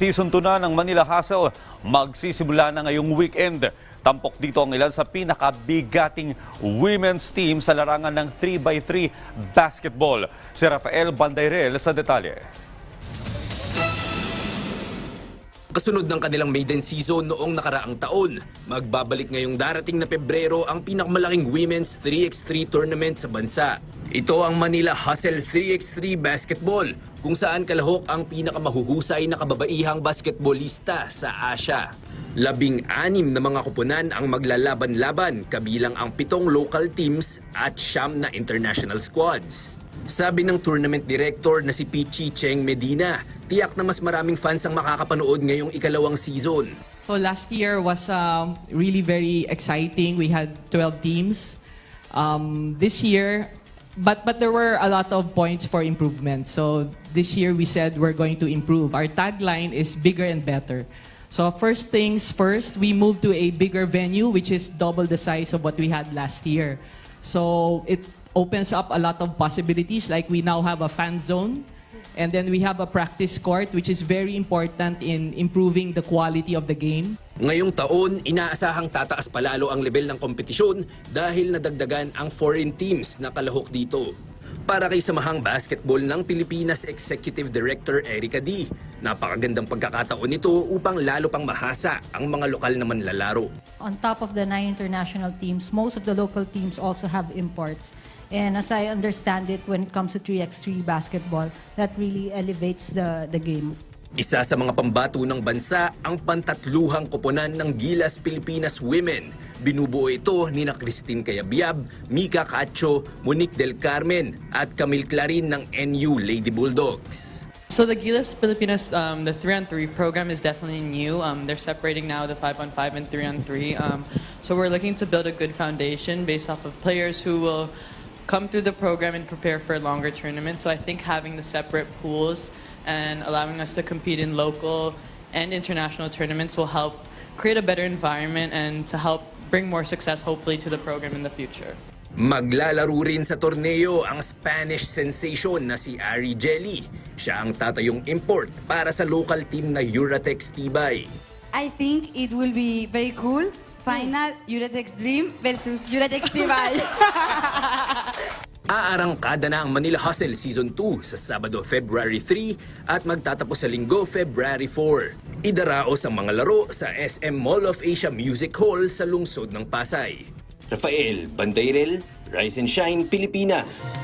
Season 2 na ng Manila Hustle magsisimula na ngayong weekend. Tampok dito ang ilan sa pinakabigating women's team sa larangan ng 3x3 basketball. Si Rafael Bandayrel sa detalye. Kasunod ng kanilang maiden season noong nakaraang taon, magbabalik ngayong darating na Pebrero ang pinakamalaking women's 3x3 tournament sa bansa. Ito ang Manila Hustle 3x3 Basketball, kung saan kalahok ang pinakamahuhusay na kababaihang basketballista sa Asia. Labing-anim na mga kupunan ang maglalaban-laban kabilang ang pitong local teams at siyam na international squads. Sabi ng tournament director na si Pichi Cheng Medina, tiyak na mas maraming fans ang makakapanood ngayong ikalawang season. So last year was um, really very exciting. We had 12 teams. Um, this year, but but there were a lot of points for improvement. So this year we said we're going to improve. Our tagline is bigger and better. So first things first, we moved to a bigger venue, which is double the size of what we had last year. So it opens up a lot of possibilities. Like we now have a fan zone. And then we have a practice court, which is very important in improving the quality of the game. Ngayong taon, inaasahang tataas palalo ang level ng kompetisyon dahil nadagdagan ang foreign teams na kalahok dito. Para kay Samahang Basketball ng Pilipinas Executive Director Erica D, napakagandang pagkakataon nito upang lalo pang mahasa ang mga lokal na manlalaro. On top of the nine international teams, most of the local teams also have imports. And as I understand it, when it comes to 3x3 basketball, that really elevates the, the game. Isa sa mga pambato ng bansa ang pantatluhang koponan ng Gilas Pilipinas Women. Binubuo ito ni na Christine Cayabyab, Mika Cacho, Monique Del Carmen at Camille Clarin ng NU Lady Bulldogs. So the Gilas Filipinas, um, the three on three program is definitely new. Um, they're separating now the five on five and three on three. Um, so we're looking to build a good foundation based off of players who will come through the program and prepare for longer tournaments. So I think having the separate pools and allowing us to compete in local and international tournaments will help create a better environment and to help bring more success hopefully to the program in the future. Maglalaro rin sa torneo ang Spanish sensation na si Ari Jelly. Siya ang tatayong import para sa local team na Euratex Tibay. I think it will be very cool. Final Uratex Dream versus Uratex Tibay. Aarangkada na ang Manila Hustle Season 2 sa Sabado, February 3 at magtatapos sa Linggo, February 4. Idaraos ang mga laro sa SM Mall of Asia Music Hall sa lungsod ng Pasay. Rafael Bandairel, Rise and Shine, Pilipinas.